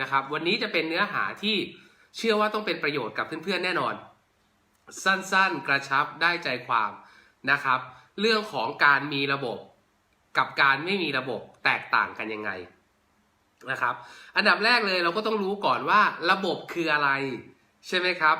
นะครับ วันนี้จะเป็นเนื้อหาที่เชื่อว่าต้องเป็นประโยชน์กับเพื่อนๆแน่นอน สั้นๆ กระชับได้ใจความนะครับ เรื่องของการมีระบบกับการไม่มีระบบแตกต่างกันยังไงนะครับ อันดับแรกเลยเราก็ต้องรู้ก่อนว่าระบบคืออะไร ใช่ไหมครับ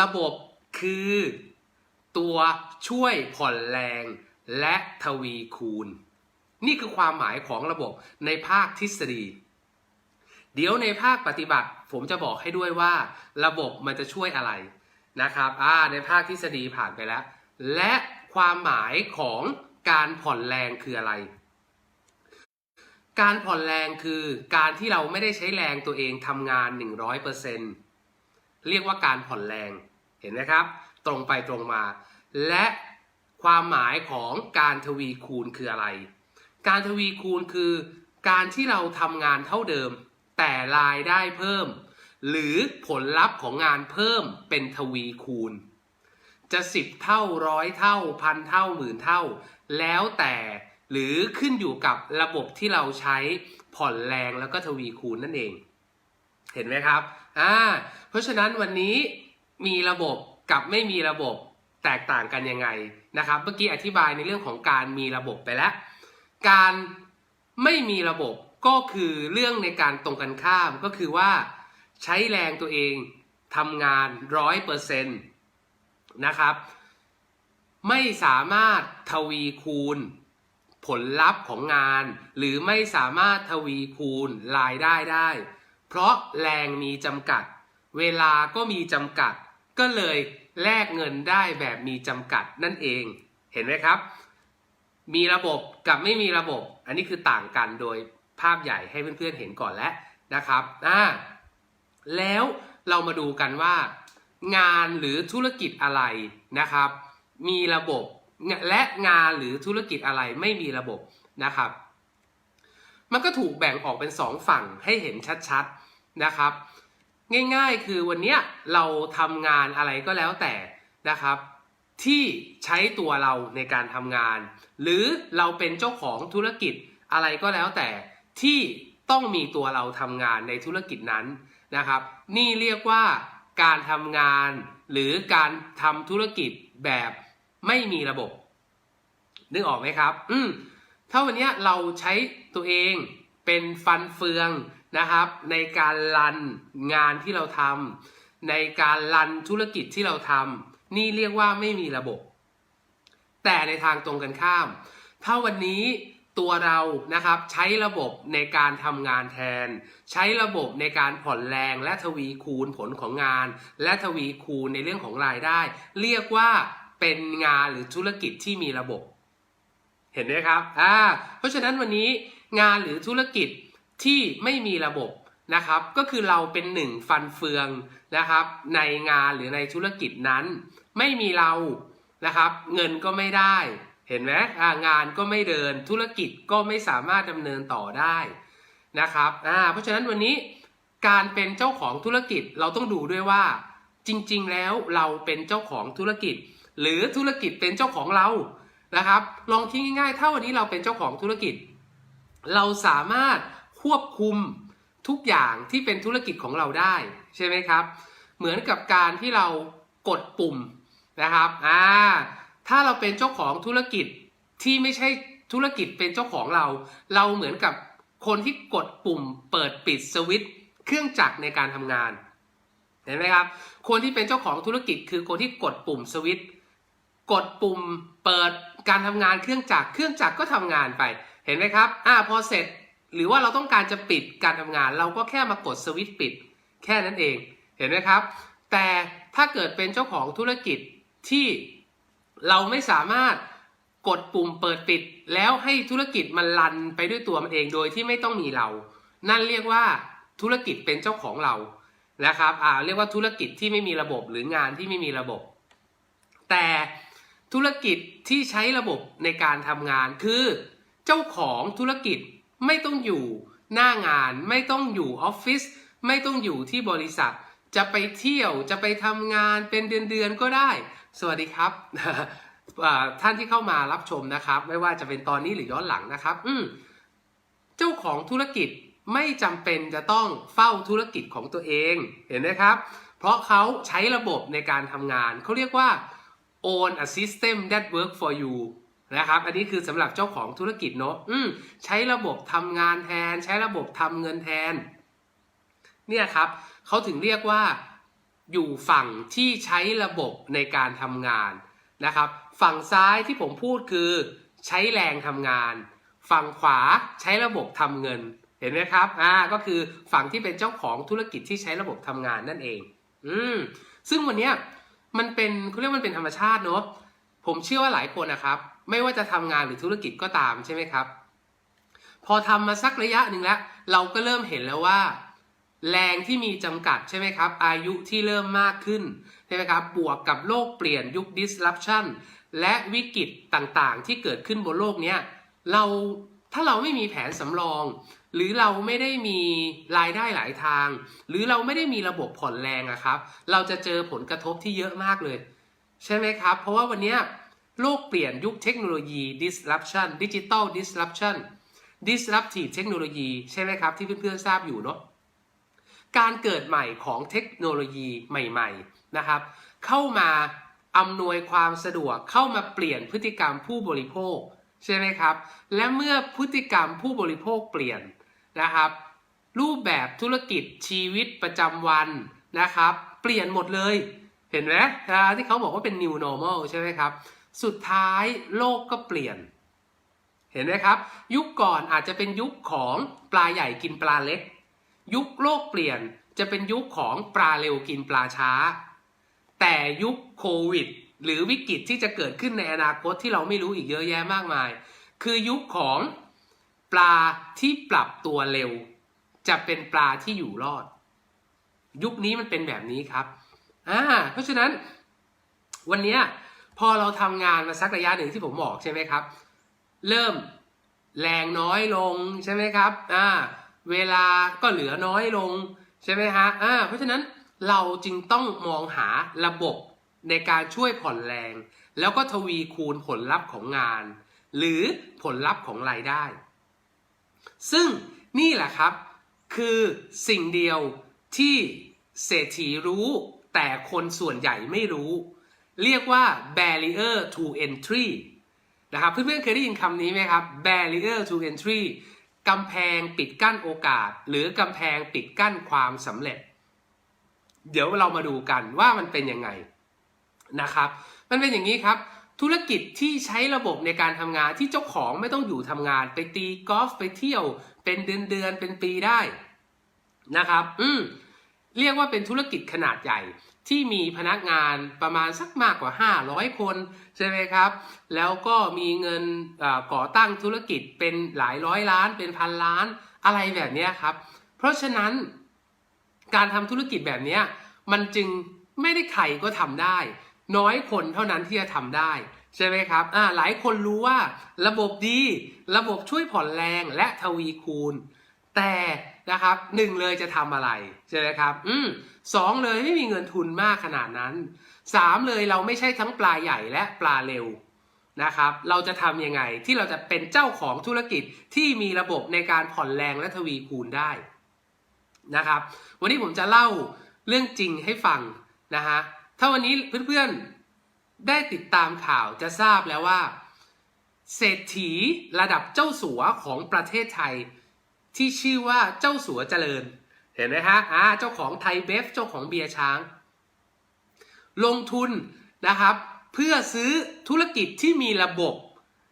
ระบบคือตัวช่วยผ่อนแรงและทวีคูณ นี่คือความหมายของระบบในภาคทฤษฎี เดี๋ยวในภาคปฏิบัติผมจะบอกให้ด้วยว่า ระบบมันจะช่วยอะไรนะครับอ่าในภาคทฤษฎีผ่านไปแล้ว และความหมายของการผ่อนแรงคืออะไร การผ่อนแรงคือการที่เราไม่ได้ใช้แรงตัวเองทำงาน 100%เรียกว่าการผ่อนแรงเห็นไหมครับ ตรงไปตรงมา และความหมายของการทวีคูณคืออะไร การทวีคูณคือการที่เราทำงานเท่าเดิม แต่รายได้เพิ่ม หรือผลลัพธ์ของงานเพิ่มเป็นทวีคูณ จะสิบเท่าร้อยเท่าพันเท่าหมื่นเท่า แล้วแต่หรือขึ้นอยู่กับระบบที่เราใช้ผ่อนแรงแล้วก็ทวีคูณนั่นเอง เห็นไหมครับอ่าเพราะฉะนั้นวันนี้มีระบบกับไม่มีระบบแตกต่างกันยังไงนะครับ เมื่อกี้อธิบายในเรื่องของการมีระบบไปแล้ว การไม่มีระบบ ก็คือเรื่องในการตรงกันข้ามก็คือว่าใช้แรงตัวเองทำงานร้อยเปอร์เซ็นต์นะครับ ไม่สามารถทวีคูณผลลัพธ์ของงาน หรือไม่สามารถทวีคูณรายได้ได้ เพราะแรงมีจำกัด เวลาก็มีจำกัด ก็เลยแลกเงินได้แบบมีจำกัดนั่นเองเห็นไหมครับ มีระบบกับไม่มีระบบ อันนี้คือต่างกันโดย ภาพใหญ่ให้เพื่อนๆเห็นก่อนแล้วนะครับอ่าแล้วเรามาดูกันว่า งานหรือธุรกิจอะไรนะครับ มีระบบและงานหรือธุรกิจอะไรไม่มีระบบนะครับ มันก็ถูกแบ่งออกเป็นสองฝั่งให้เห็นชัดๆนะครับ ง่ายๆคือวันนี้เราทำงานอะไรก็แล้วแต่นะครับ ที่ใช้ตัวเราในการทำงาน หรือเราเป็นเจ้าของธุรกิจอะไรก็แล้วแต่ ที่ต้องมีตัวเราทำงานในธุรกิจนั้นนะครับ นี่เรียกว่าการทำงานหรือการทำธุรกิจแบบไม่มีระบบ นึกออกไหมครับ อืมถ้าวันนี้เราใช้ตัวเองเป็นฟันเฟืองนะครับ ในการรันงานที่เราทำในการรันธุรกิจที่เราทำนี่เรียกว่าไม่มีระบบ แต่ในทางตรงกันข้าม ถ้าวันนี้ ตัวเรานะครับใช้ระบบในการทำงานแทน ใช้ระบบในการผ่อนแรงและทวีคูณผลของงาน และทวีคูณในเรื่องของรายได้ เรียกว่าเป็นงานหรือธุรกิจที่มีระบบ เห็นไหมครับอ่าเพราะฉะนั้นวันนี้งานหรือธุรกิจที่ไม่มีระบบนะครับ ก็คือเราเป็นหนึ่งฟันเฟืองนะครับ ในงานหรือในธุรกิจนั้น ไม่มีเรานะครับ เงินก็ไม่ได้ เห็นไหมงานก็ไม่เดินธุรกิจก็ไม่สามารถดำเนินต่อได้นะครับเพราะฉะนั้นวันนี้การเป็นเจ้าของธุรกิจเราต้องดูด้วยว่า จริง ๆ แล้วเราเป็นเจ้าของธุรกิจ หรือธุรกิจเป็นเจ้าของเรานะครับ ลองคิดง่ายๆถ้าวันนี้เราเป็นเจ้าของธุรกิจ เราสามารถควบคุมทุกอย่างที่เป็นธุรกิจของเราได้ใช่ไหมครับ เหมือนกับการที่เรากดปุ่มนะครับอ่า ถ้าเราเป็นเจ้าของธุรกิจที่ไม่ใช่ธุรกิจเป็นเจ้าของเรา เราเหมือนกับคนที่กดปุ่มเปิดปิดสวิตช์เครื่องจักรในการทำงานเห็นไหมครับ คนที่เป็นเจ้าของธุรกิจคือคนที่กดปุ่มสวิตช์กดปุ่มเปิดการทำงานเครื่องจักรเครื่องจักรก็ทำงานไป เห็นไหมครับอ่าพอเสร็จหรือว่าเราต้องการจะปิดการทำงาน เราก็แค่มากดสวิตช์ปิด แค่นั้นเองเห็นไหมครับ แต่ถ้าเกิดเป็นเจ้าของธุรกิจที่ เราไม่สามารถกดปุ่มเปิดปิด แล้วให้ธุรกิจมันรันไปด้วยตัวมันเองโดยที่ไม่ต้องมีเรา นั่นเรียกว่าธุรกิจเป็นเจ้าของเรานะครับอ่าเรียกว่าธุรกิจที่ไม่มีระบบหรืองานที่ไม่มีระบบ แต่ธุรกิจที่ใช้ระบบในการทำงานคือ เจ้าของธุรกิจไม่ต้องอยู่หน้างาน ไม่ต้องอยู่ออฟฟิศไม่ต้องอยู่ที่บริษัท จะไปเที่ยวจะไปทำงานเป็นเดือนๆก็ได้ สวัสดีครับอ่าท่านที่เข้ามารับชมนะครับ ไม่ว่าจะเป็นตอนนี้หรือย้อนหลังนะครับ อืมเจ้าของธุรกิจไม่จำเป็นจะต้องเฝ้าธุรกิจของตัวเองเห็นไหมครับ เพราะเขาใช้ระบบในการทำงาน เขาเรียกว่า own a system that work for you นะครับ อันนี้คือสำหรับเจ้าของธุรกิจเนาะอืมใช้ระบบทำงานแทน ใช้ระบบทำเงินแทน เนี่ยครับเขาถึงเรียกว่า อยู่ฝั่งที่ใช้ระบบในการทำงานนะครับ ฝั่งซ้ายที่ผมพูดคือ ใช้แรงทำงาน ฝั่งขวาใช้ระบบทำเงิน เห็นไหมครับอ่าก็คือฝั่งที่เป็นเจ้าของธุรกิจที่ใช้ระบบทำงานนั่นเอง อืมซึ่งวันนี้มันเป็นเขาเรียกว่ามันเป็นธรรมชาติเนอะผมเชื่อว่าหลายคนนะครับ ไม่ว่าจะทำงานหรือธุรกิจก็ตามใช่ไหมครับ พอทำมาสักระยะหนึ่งแล้ว เราก็เริ่มเห็นแล้วว่า แรงที่มีจำกัดใช่ไหมครับ อายุที่เริ่มมากขึ้นใช่ไหมครับ บวกกับโลกเปลี่ยนยุค disruption และวิกฤตต่างๆ ที่เกิดขึ้นบนโลกเนี้ยเราถ้าเราไม่มีแผนสำรอง หรือเราไม่ได้มีรายได้หลายทาง หรือเราไม่ได้มีระบบผ่อนแรงอะครับ เราจะเจอผลกระทบที่เยอะมากเลย ใช่ไหมครับ เพราะว่าวันนี้โลกเปลี่ยนยุคเทคโนโลยี disruption digital disruption disruptive เทคโนโลยีใช่ไหมครับ ที่เพื่อนๆทราบอยู่เนาะ การเกิดใหม่ของเทคโนโลยีใหม่ๆนะครับ เข้ามาอำนวยความสะดวกเข้ามาเปลี่ยนพฤติกรรมผู้บริโภคใช่ไหมครับ และเมื่อพฤติกรรมผู้บริโภคเปลี่ยนนะครับ รูปแบบธุรกิจชีวิตประจำวันนะครับ เปลี่ยนหมดเลยเห็นไหมที่เขาบอกว่าเป็น new normal ใช่ไหมครับ สุดท้ายโลกก็เปลี่ยน เห็นไหมครับ ยุคก่อนอาจจะเป็นยุคของปลาใหญ่กินปลาเล็ก ยุคโลกเปลี่ยนจะเป็นยุคของปลาเร็วกินปลาช้า แต่ยุคโควิด หรือวิกฤตที่จะเกิดขึ้นในอนาคตที่เราไม่รู้อีกเยอะแยะมากมาย คือยุคของปลาที่ปรับตัวเร็ว จะเป็นปลาที่อยู่รอด ยุคนี้มันเป็นแบบนี้ครับอ่าเพราะฉะนั้น วันนี้พอเราทำงานมาสักระยะหนึ่งที่ผมบอกใช่ไหมครับ เริ่มแรงน้อยลงใช่ไหมครับอ่า เวลาก็เหลือน้อยลงใช่ไหมฮะอ่าเพราะฉะนั้นเราจึงต้องมองหาระบบในการช่วยผ่อนแรง แล้วก็ทวีคูณผลลัพธ์ของงาน หรือผลลัพธ์ของรายได้ ซึ่งนี่แหละครับ คือสิ่งเดียวที่เศรษฐีรู้แต่คนส่วนใหญ่ไม่รู้ เรียกว่า barrier to entry นะครับเพื่อนๆเคยได้ยินคำนี้ไหมครับ barrier to entry กำแพงปิดกั้นโอกาส หรือกำแพงปิดกั้นความสำเร็จ เดี๋ยวเรามาดูกันว่ามันเป็นยังไงนะครับ มันเป็นอย่างนี้ครับ ธุรกิจที่ใช้ระบบในการทำงานที่เจ้าของไม่ต้องอยู่ทำงาน ไปตีกอล์ฟไปเที่ยว เป็นเดือนเดือนเป็นปีได้นะครับ อืมเรียกว่าเป็นธุรกิจขนาดใหญ่ ที่มีพนักงานประมาณสักมากกว่า 500 คนใช่ไหมครับ แล้วก็มีเงินก่อตั้งธุรกิจเป็นหลายร้อยล้านเป็นพันล้านอะไรแบบนี้ครับ เพราะฉะนั้นการทำธุรกิจแบบนี้มันจึงไม่ได้ใครก็ทำได้ น้อยคนเท่านั้นที่จะทำได้ใช่ไหมครับอ่าหลายคนรู้ว่าระบบดี ระบบช่วยผ่อนแรงและทวีคูณ แต่ นะครับหนึ่งเลยจะทำอะไรใช่ไหมครับอืมสองเลยไม่มีเงินทุนมากขนาดนั้นสามเลยเราไม่ใช่ทั้งปลาใหญ่และปลาเร็วนะครับ เราจะทำยังไงที่เราจะเป็นเจ้าของธุรกิจที่มีระบบในการผ่อนแรงและทวีคูณได้นะครับ วันนี้ผมจะเล่าเรื่องจริงให้ฟังนะฮะถ้าวันนี้เพื่อนๆได้ติดตามข่าวจะทราบแล้วว่า เศรษฐีระดับเจ้าสัวของประเทศไทย ที่ชื่อว่าเจ้าสัวเจริญ เห็นไหมฮะอ่าเจ้าของไทยเบฟเจ้าของเบียร์ช้าง ลงทุนนะครับ เพื่อซื้อธุรกิจที่มีระบบ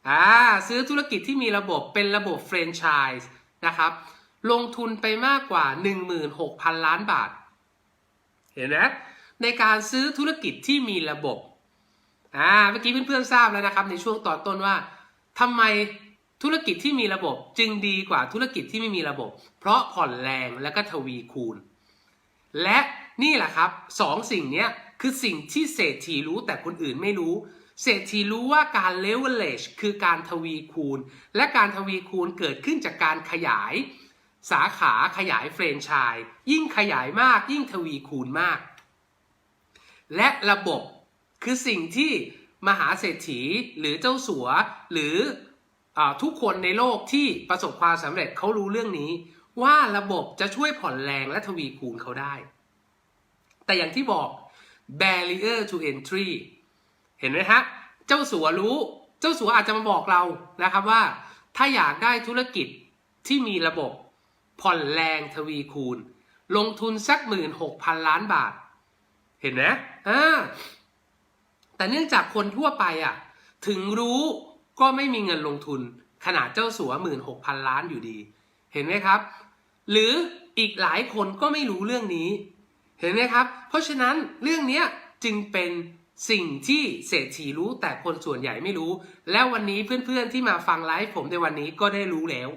อ่าซื้อธุรกิจที่มีระบบเป็นระบบแฟรนไชส์นะครับ ลงทุนไปมากกว่า 16,000 ล้านบาท เห็นไหมในการซื้อธุรกิจที่มีระบบอ่าเมื่อกี้เพื่อนๆทราบแล้วนะครับ ในช่วงต่อต้นว่าทำไม ธุรกิจที่มีระบบจึงดีกว่าธุรกิจที่ไม่มีระบบ เพราะผ่อนแรงและก็ทวีคูณ และนี่แหละครับสองสิ่งนี้คือสิ่งที่เศรษฐีรู้แต่คนอื่นไม่รู้ เศรษฐีรู้ว่าการ leverage คือการทวีคูณ และการทวีคูณเกิดขึ้นจากการขยาย สาขาขยายเฟรนไชส์ยิ่งขยายมากยิ่งทวีคูณมาก และระบบคือสิ่งที่มหาเศรษฐีหรือเจ้าสัวหรือ ทุกคนในโลกที่ประสบความสำเร็จเขารู้เรื่องนี้ ว่าระบบจะช่วยผ่อนแรงและทวีคูณเขาได้ แต่อย่างที่บอก barrier to entry เห็นไหมฮะ เจ้าสัวรู้ เจ้าสัวอาจจะมาบอกเรานะครับว่า ถ้าอยากได้ธุรกิจที่มีระบบผ่อนแรงทวีคูณ ลงทุนสักหมื่นหกพันล้านบาท เห็นไหมอ่าแต่เนื่องจากคนทั่วไปอะ ถึงรู้ ก็ไม่มีเงินลงทุนขนาดเจ้าสัวหมื่นหกพันล้านอยู่ดี เห็นไหมครับ หรืออีกหลายคนก็ไม่รู้เรื่องนี้ เห็นไหมครับ เพราะฉะนั้นเรื่องนี้จึงเป็นสิ่งที่เศรษฐีรู้แต่คนส่วนใหญ่ไม่รู้ แล้ววันนี้เพื่อนๆที่มาฟังไลฟ์ผมในวันนี้ก็ได้รู้แล้ว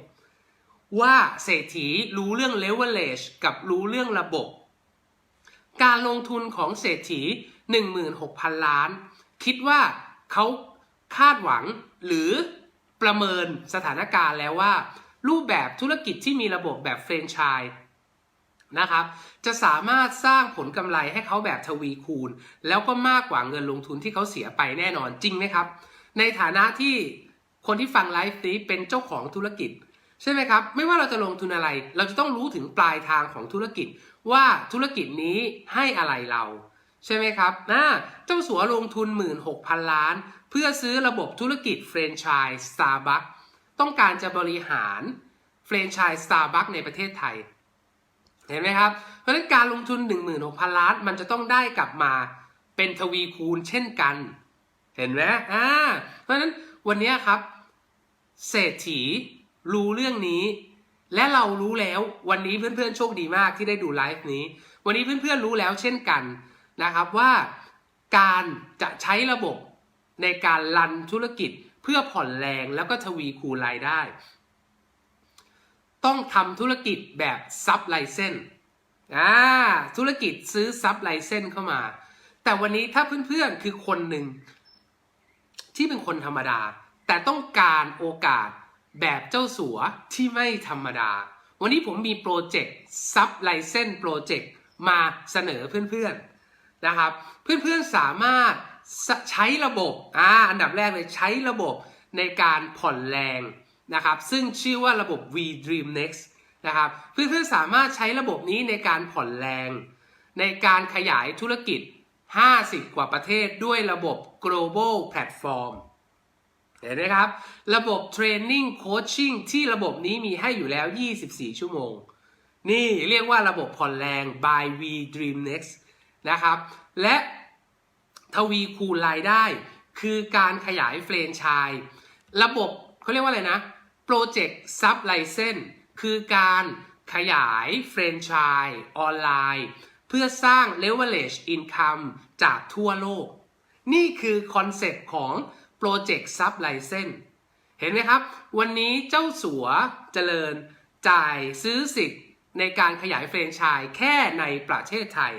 ว่าเศรษฐีรู้เรื่อง leverage กับรู้เรื่องระบบ การลงทุนของเศรษฐี 16,000 ล้าน คิดว่าเขาคาดหวัง หรือประเมินสถานการณ์แล้วว่า รูปแบบธุรกิจที่มีระบบแบบเฟรนไชส์นะครับ จะสามารถสร้างผลกำไรให้เขาแบบทวีคูณ แล้วก็มากกว่าเงินลงทุนที่เขาเสียไปแน่นอนจริงไหมครับ ในฐานะที่คนที่ฟังไลฟ์นี้เป็นเจ้าของธุรกิจ ใช่ไหมครับ ไม่ว่าเราจะลงทุนอะไร เราจะต้องรู้ถึงปลายทางของธุรกิจ ว่าธุรกิจนี้ให้อะไรเรา ใช่ไหมครับนะเจ้าสัวลงทุน 16,000 ล้าน เพื่อซื้อระบบธุรกิจเฟรนไชส์ Starbucks ต้องการจะบริหารเฟรนไชส์ Starbucks ในประเทศไทย เห็นไหมครับ เพราะฉะนั้นการลงทุน 16,000 ล้าน มันจะต้องได้กลับมาเป็นทวีคูณเช่นกัน เห็นไหมอ่าเพราะฉะนั้นวันนี้ครับ เศรษฐีรู้เรื่องนี้ และเรารู้แล้ววันนี้เพื่อนๆโชคดีมากที่ได้ดูไลฟ์นี้ วันนี้เพื่อนๆรู้แล้วเช่นกัน นะครับว่าการจะใช้ระบบในการรันธุรกิจเพื่อผ่อนแรงแล้วก็ทวีคูณรายได้ ต้องทำธุรกิจแบบซับไลเซนอ่าธุรกิจซื้อซับไลเซนเข้ามา แต่วันนี้ถ้าเพื่อนๆคือคนหนึ่งที่เป็นคนธรรมดา แต่ต้องการโอกาสแบบเจ้าสัวที่ไม่ธรรมดา วันนี้ผมมีโปรเจกต์ซับไลเซนโปรเจกต์มาเสนอเพื่อนๆ นะครับ เพื่อนๆสามารถใช้ระบบอ่าอันดับแรกเลยใช้ระบบในการผ่อนแรงนะครับ ซึ่งชื่อว่าระบบ V Dream Next นะครับเพื่อนๆสามารถใช้ระบบนี้ในการผ่อนแรง ในการขยายธุรกิจ 50 กว่าประเทศด้วยระบบ global platform เห็นไหมครับ ระบบเทรนนิ่งโคชชิ่งที่ระบบนี้มีให้อยู่แล้ว 24 ชั่วโมง นี่เรียกว่าระบบผ่อนแรง by V Dream Next นะครับ และทวีคูณรายได้ คือการขยายเฟรนไชส์ระบบเขาเรียกว่าอะไรนะ Project Sub License คือการขยายเฟรนไชส์ออนไลน์ เพื่อสร้าง leverage income จากทั่วโลก นี่คือคอนเซ็ปต์ของ Project Sub License เห็นไหมครับ วันนี้เจ้าสัวเจริญจ่ายซื้อสิทธิ์ในการขยายเฟรนไชส์แค่ในประเทศไทย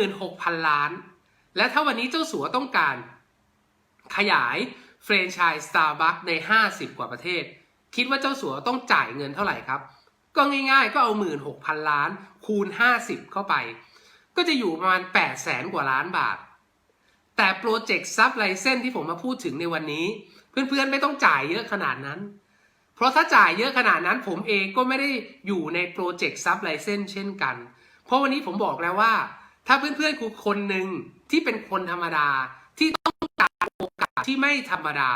16,000 ล้าน และถ้าวันนี้เจ้าสัวต้องการขยายเฟรนไชส์ Starbucks ใน 50 กว่าประเทศ คิดว่าเจ้าสัวต้องจ่ายเงินเท่าไหร่ครับ ก็ง่ายๆ ก็เอา 16,000 ล้าน คูณ 50 เข้าไป ก็จะอยู่ประมาณ 8 แสนกว่าล้านบาท แต่โปรเจกต์ซับไลเซนที่ผมมาพูดถึงในวันนี้ เพื่อนๆ ไม่ต้องจ่ายเยอะขนาดนั้น เพราะถ้าจ่ายเยอะขนาดนั้นผมเองก็ไม่ได้อยู่ในโปรเจกต์ซับไลเซนเช่นกัน เพราะวันนี้ผมบอกแล้วว่า ถ้าเพื่อนๆคือคนหนึ่งที่เป็นคนธรรมดาที่ต้องการโอกาสที่ไม่ธรรมดา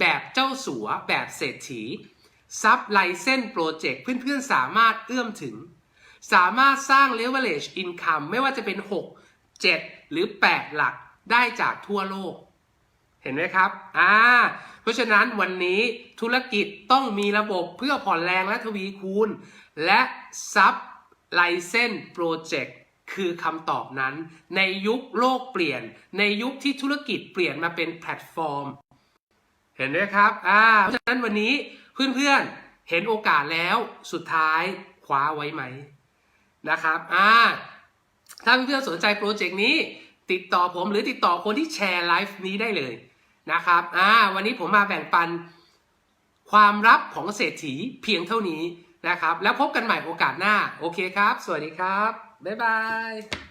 แบบเจ้าสัวแบบเศรษฐีซับไลเซนโปรเจกต์เพื่อนๆสามารถเอื้อมถึง สามารถสร้าง leverage income ไม่ว่าจะเป็น 6 7 หรือ 8 หลักได้จากทั่วโลก เห็นไหมครับ อ่า เพราะฉะนั้นวันนี้ธุรกิจต้องมีระบบเพื่อผ่อนแรงและทวีคูณ และซับไลเซนโปรเจกต์ คือคำตอบนั้น ในยุคโลกเปลี่ยน ในยุคที่ธุรกิจเปลี่ยนมาเป็นแพลตฟอร์ม เห็นไหมครับอ่าเพราะฉะนั้นวันนี้เพื่อนๆเห็นโอกาสแล้วสุดท้ายคว้าไว้ไหมนะครับอ่าถ้าเพื่อนๆสนใจโปรเจกต์นี้ ติดต่อผมหรือติดต่อคนที่แชร์ไลฟ์นี้ได้เลยนะครับอ่าวันนี้ผมมาแบ่งปันความลับของเศรษฐีเพียงเท่านี้นะครับ แล้วพบกันใหม่โอกาสหน้า โอเคครับ สวัสดีครับ บ๊ายบาย